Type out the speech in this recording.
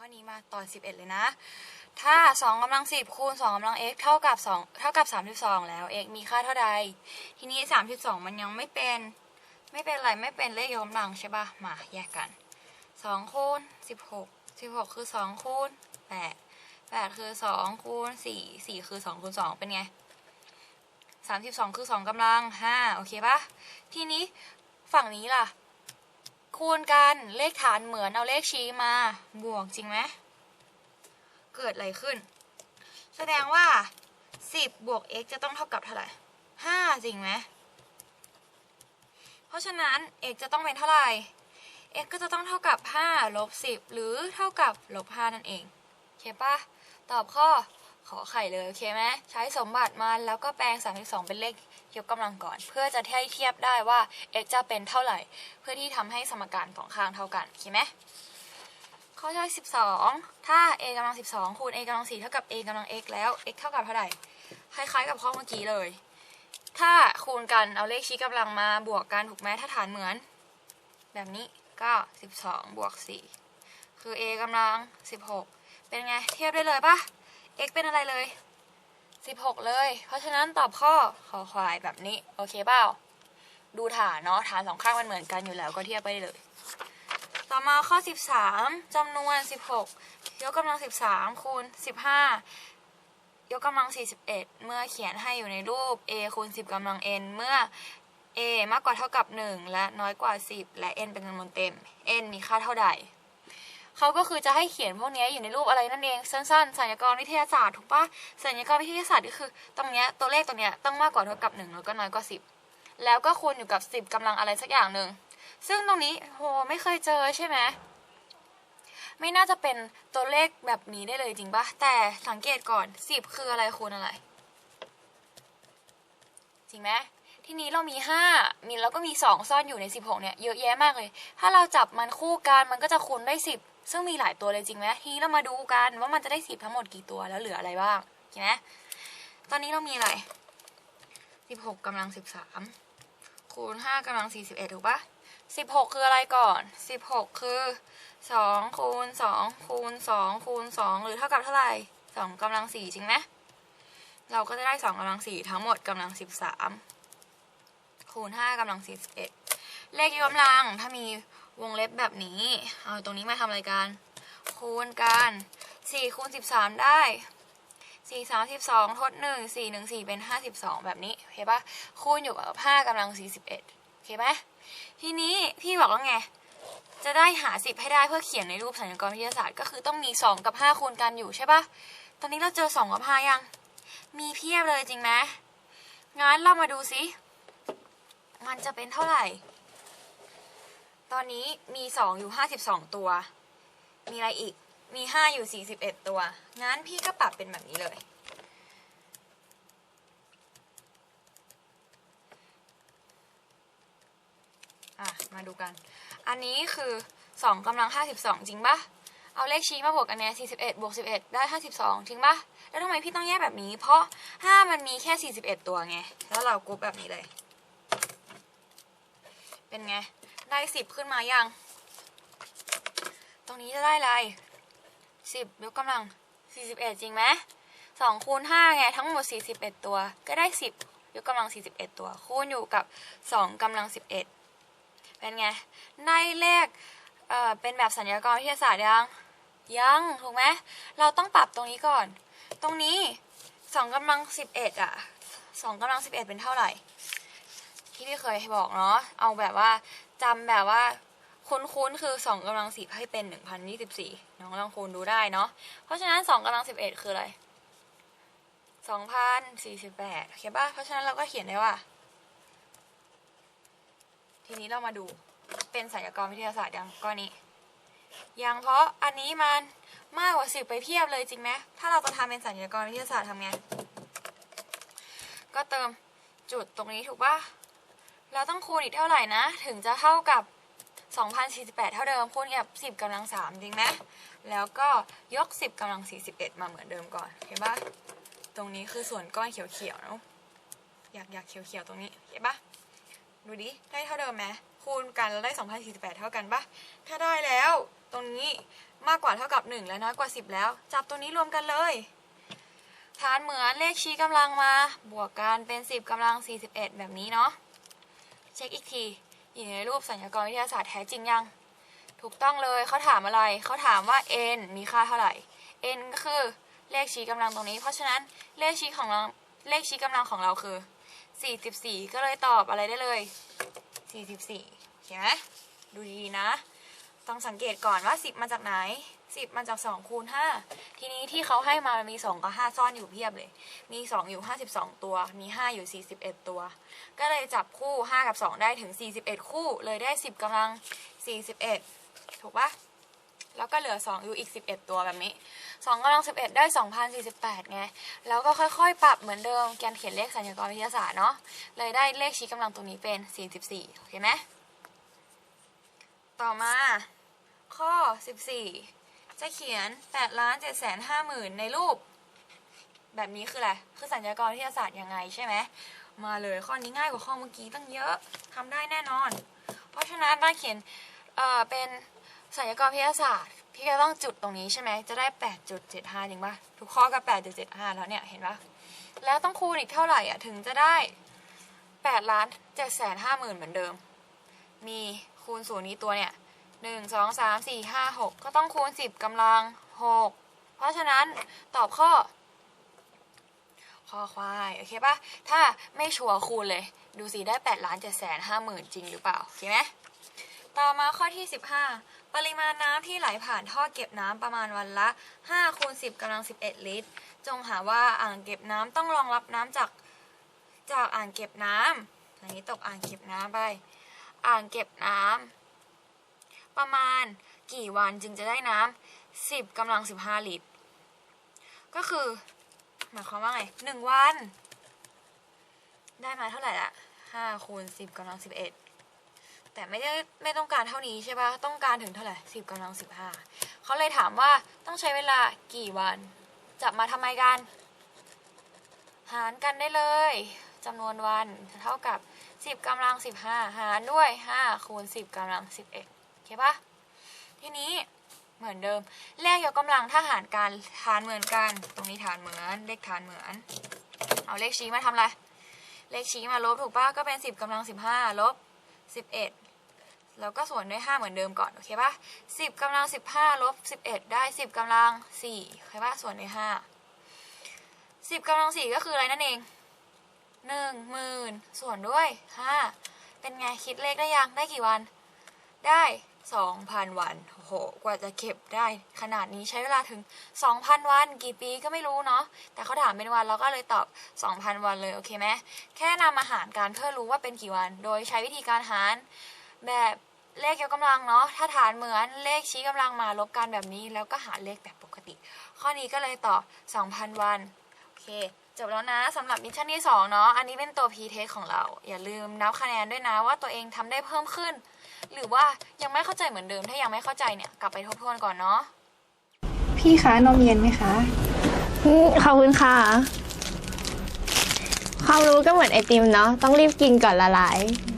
ข้อนี้มาตอน 11 เลยนะ ถ้า 2กำลัง 10 คูณ 2กำลัง x เท่ากับ 2 เท่ากับ 32 แล้ว x มีค่าเท่าใด ทีนี้ 32 มันยังไม่เป็น ไม่เป็นอะไร ไม่เป็นเลขยกกำลังใช่ปะมาแยกกัน 2 คูณ 16 16 คือ 2 คูณ 8 8 คือ 2 คูณ 4 4 คือ 2 คูณ 2 เป็นไง 32 คือ 2กำลัง 5 โอเคปะทีนี้ฝั่งนี้ล่ะ คูณกันเลขฐานเหมือนเอาเลขชี้มาบวกจริงไหมเกิดอะไรขึ้น แสดงว่า 10 บวก x จะต้องเท่ากับเท่าไหร่5จริงไหมเพราะฉะนั้น x จะต้องเป็นเท่าไหร่ x ก็จะต้องเท่ากับ5ลบ10 หรือเท่ากับลบ5นั่นเองโอเคปะตอบข้อขอไข่เลย โอเคไหมใช้สมบัติมาแล้วก็แปลง 32 เป็นเลข ยกกำลังก่อน เพื่อจะให้เทียบได้ว่า x จะเป็นเท่าไหร่ เพื่อที่ทำให้สมการสองข้างเท่ากันโอเคไหมข้อที่12 ถ้า a กำลัง 12 คูณ a กำลัง4เท่ากับ a กำลัง x แล้ว x เท่ากับเท่าไหร่ คล้ายๆกับข้อเมื่อกี้เลย ถ้าคูณกันเอาเลขชี้กำลังมาบวกกันถูกไหมถ้าฐานเหมือน แบบนี้ก็ 12 บวก 4 คือ a กำลัง 16 เป็นไง เทียบได้เลยปะ x เป็นอะไรเลย 16 เลย เพราะฉะนั้นตอบข้อขอควายแบบนี้ โอเคเปล่า ดูฐานเนาะฐานสองข้างมันเหมือนกันอยู่แล้วก็เทียบไปเลย ต่อมาข้อ 13จำนวน 16 ยกกำลัง 13 คูณ 15 ยกกำลัง 41 เมื่อเขียนให้อยู่ในรูป a คูณ 10กำลัง n เมื่อ a มากกว่าเท่ากับ 1 และน้อยกว่า 10 และ n เป็นจำนวนเต็ม n มีค่าเท่าใด เขาก็คือจะให้เขียนพวกนี้อยู่ในรูปอะไรนั่นเองสั้นๆสัญญากรวิทยาศาสตร์ถูกปะสัญญากรวิทยาศาสตร์ก็คือตรงเนี้ยตัวเลขตรงเนี้ยต้องมากกว่าเท่ากับ1แล้วก็น้อยกว่า 10 แล้วก็คูณอยู่กับ 10กำลังอะไรสักอย่างหนึ่งซึ่งตรงนี้โหไม่เคยเจอใช่ไหมไม่น่าจะเป็นตัวเลขแบบนี้ได้เลยจริงปะแต่สังเกตก่อน 10 คืออะไรคูณอะไร จริงไหมที่นี้เรามี 5 มีแล้วก็มี 2 ซ่อนอยู่ใน 16เนี่ยเยอะแยะมากเลย ถ้าเราจับมันคู่กันมันก็จะคูณได้ 10 ซึ่งมีหลายตัวเลยจริงไหมทีนี้เรามาดูกันว่ามันจะได้10ทั้งหมดกี่ตัวแล้วเหลืออะไรบ้างเห็นไหมตอนนี้เรามีอะไร16กกำลัง13คูณ5กำลัง41ถูกปะ16คืออะไรก่อน16คือ2คูณ2คูณ2คูณ2หรือเท่ากับเท่าไหร่2กำลัง4จริงไหมเราก็จะได้2กำลัง4ทั้งหมดกำลัง13คูณ5กำลัง41เลขยกกำลังถ้ามี วงเล็บแบบนี้ เอาตรงนี้มาทำอะไรกัน คูณกัน4คูณ13 ได้ 4 32 ทด 1 4 1 4 เป็น 52 แบบนี้ โอเคปะคูณอยู่กับ 5กำลัง 41 โอเคไหมทีนี้พี่บอกแล้วไง จะได้หา 10 ให้ได้เพื่อเขียนในรูปสัญญากรวิทยาศาสตร์ ก็คือต้องมี 2 กับ 5 คูณกันอยู่ใช่ปะตอนนี้เราเจอ 2 กับ 5 ยัง มีเพียบเลยจริงไหมงั้นเรามาดูสิมันจะเป็นเท่าไหร่ อนนี้มี2อยู่52ตัว มีอะไรอีก มี5อยู่41ตัว งั้นพี่ก็ปรับเป็นแบบนี้เลย อะ มาดูกัน อันนี้คือ2กำลัง52จริงปะเอาเลขชี้มาบวกกันเนี่ย41 บวก 11 ได้ 52 จริงปะแล้วทำไมพี่ต้องแยกแบบนี้ เพราะ 5 มันมีแค่ 41 ตัวไง แล้วเรากรุ๊ปแบบนี้เลย เป็นไง ได้10ขึ้นมายัง ตรงนี้จะได้อะไร10ยกกำลัง41จริงไหม2คูณ5ไงทั้งหมด41ตัว ก็ได้10ยกกำลัง41ตัว คูณอยู่กับ2กำลัง11เป็นไง ได้เลขเอ่อเป็นแบบสัญญากรวิทยาศาสตร์ยัง ยังถูกไหมเราต้องปรับตรงนี้ก่อน ตรงนี้สองกำลังสิบเอ็ดอะสองกำลังสิบเอ็ดเป็นเท่าไหร่ที่พี่เคยบอกเนาะ เอาแบบว่า จำแบบว่าคุ้นๆคือสองกำลังสิบให้เป็นหนึ่งพันยี่สิบสี่น้องลองคูณดูได้เนาะเพราะฉะนั้นสองกำลังสิบเอ็ดคืออะไรสองพันสี่สิบแปดโอเคป่ะเพราะฉะนั้นเราก็เขียนได้ว่า ทีนี้เรามาดูเป็นสัญญากรวิทยาศาสตร์ยังก้อนนี้ยังเพราะอันนี้มันมากกว่าสิบไปเพียบเลยจริงไหมถ้าเราจะทำเป็นสัญญากรวิทยาศาสตร์ทำไง ก็เติมจุดตรงนี้ถูกปะ เราต้องคูณอีกเท่าไหร่นะ ถึงจะเท่ากับ 2048 เท่าเดิมคูณกับ 10กำลัง 3 จริงไหมแล้วก็ยก 10กำลัง 41 มาเหมือนเดิมก่อนเห็นปะตรงนี้คือส่วนก้อนเขียวๆเนาะอยากอยากเขียวๆตรงนี้เห็นปะดูดิ ได้เท่าเดิมไหมคูณกันแล้วได้ 2048 เท่ากันปะถ้าได้แล้ว ตรงนี้มากกว่าเท่ากับ 1 และน้อยกว่า 10 แล้ว จับตัวนี้รวมกันเลยฐานเหมือนเลขชี้กำลังมา บวกกันเป็น 10กำลัง 41 แบบนี้เนาะ เช็คอีกทีอยู่ในรูปสัญญากรวิทยาศาสตร์แท้จริงยัง ถูกต้องเลยเขาถามอะไร เขาถามว่า n มีค่าเท่าไหร่ n ก็คือเลขชี้กำลังตรงนี้ เพราะฉะนั้นเลขชี้ของเราเลขชี้กำลังของเราคือ 44 ก็เลยตอบอะไรได้เลย 44เห็นไหมดูดีๆนะ ต้องสังเกตก่อนว่า 10 มาจากไหน 10 มาจาก2คูณ5ทีนี้ที่เขาให้มามันมี 2 กับ 5 ซ่อนอยู่เพียบเลย มี 2 อยู่ 52 ตัว มี 5 อยู่ 41 ตัว ก็เลยจับคู่ 5 กับ 2 ได้ถึง 41 คู่ เลยได้ 10กำลัง 41 ถูกปะแล้วก็เหลือ 2 อยู่อีก 11 ตัวแบบนี้ 2กำลัง 11 ได้ 2,048 ไง แล้วก็ค่อยๆ ปรับเหมือนเดิมการเขียนเลขสัญญากรวิทยาศาสตร์เนาะ เลยได้เลขชี้กำลังตรงนี้เป็น 44 โอเคไหมต่อมา ข้อ 14 จะเขียน8ล้าน7แสน5หมื่นในรูป แบบนี้คืออะไร คือสัญญากรวิทยาศาสตร์ยังไงใช่ไหม มาเลยข้อนี้ง่ายกว่าข้อเมื่อกี้ตั้งเยอะทำได้แน่นอน เพราะฉะนั้นถ้าเขียนเอ่อเป็นสัญญากรวิทยาศาสตร์ พี่ก็ต้องจุดตรงนี้ใช่ไหม จะได้ 8.75จริงปะทุกข้อก็ 8.75 แล้วเนี่ย เห็นปะแล้วต้องคูณอีกเท่าไหร่อะถึงจะได้8ล้าน7แสน5หมื่นเหมือนเดิม มีคูณศูนย์นี้ตัวเนี่ย หนึ่งสองสามสี่ห้าหกก็ต้องคูณสิบกำลังหกเพราะฉะนั้นตอบข้อข้อควายโอเคปะถ้าไม่ชัวร์คูณเลย ดูสิได้8ล้าน7แสนห้าหมื่นจริงหรือเปล่าโอเคไหมต่อมาข้อที่ 15 ปริมาณน้ำที่ไหลผ่านท่อเก็บน้ำประมาณวันละ5คูณ10กำลัง 11 ลิตร จงหาว่าอ่างเก็บน้ำต้องรองรับน้ำจากจากอ่างเก็บน้ำอันนี้ตกอ่างเก็บน้ำไป อ่างเก็บน้ำ ประมาณกี่วันจึงจะได้น้ำสิบกำลังสิบห้าลิตร ก็คือ หมายความว่าไงหนึ่งวัน ได้มาเท่าไหร่ละห้าคูณสิบกำลังสิบเอ็ดแต่ไม่ได้ไม่ต้องการเท่านี้ใช่ปะต้องการถึงเท่าไหร่สิบกำลังสิบห้าเขาเลยถามว่าต้องใช้เวลากี่วันจับมาทำไมกัน หารกันได้เลยจำนวนวันเท่ากับ10กำลัง15หารด้วย5คูณ10กำลัง11โอ เคปะทีนี้เหมือนเดิม เลขยกกำลังถ้าหารกันฐานเหมือนกัน ตรงนี้ฐานเหมือนเลขฐานเหมือน เอาเลขชี้มาทำอะไร เลขชี้มาลบถูกปะก็เป็น 10กำลัง 15 ลบ 11 แล้วก็ส่วนด้วย 5 เหมือนเดิมก่อน โอเคปะ10กำลัง 15 ลบ 11 ได้ 10กำลัง4โอเคปะส่วนด้วย 5 10กำลัง 4 ก็คืออะไรนั่นเองหนึ่งหมื่นส่วนด้วยห้าเป็นไงคิดเลขได้ยังได้กี่วัน ได้ สองพันวัน โอ้โห กว่าจะเก็บได้ ขนาดนี้ใช้เวลาถึงสองพันวัน กี่ปีก็ไม่รู้เนาะ แต่เขาถามเป็นวันเราก็เลยตอบสองพันวันเลย โอเคไหม แค่นำมาหารการเพื่อรู้ว่าเป็นกี่วัน โดยใช้วิธีการหารแบบเลขยกกำลังเนาะ ถ้าฐานเหมือนเลขชี้กำลังมาลบกันแบบนี้ แล้วก็หารเลขแบบปกติ ข้อนี้ก็เลยตอบ 2,000 วัน โอเคจบแล้วนะสำหรับมิชชั่นที่2เนาะ อันนี้เป็นตัว P-test ของเรา อย่าลืมนับคะแนนด้วยนะว่าตัวเองทำได้เพิ่มขึ้น หรือว่ายังไม่เข้าใจเหมือนเดิม ถ้ายังไม่เข้าใจเนี่ยกลับไปทบทวนก่อนเนาะ พี่คะนมเย็นไหมคะ อืมขอบคุณค่ะ ความรู้ก็เหมือนไอติมเนาะต้องรีบกินก่อนละลายอื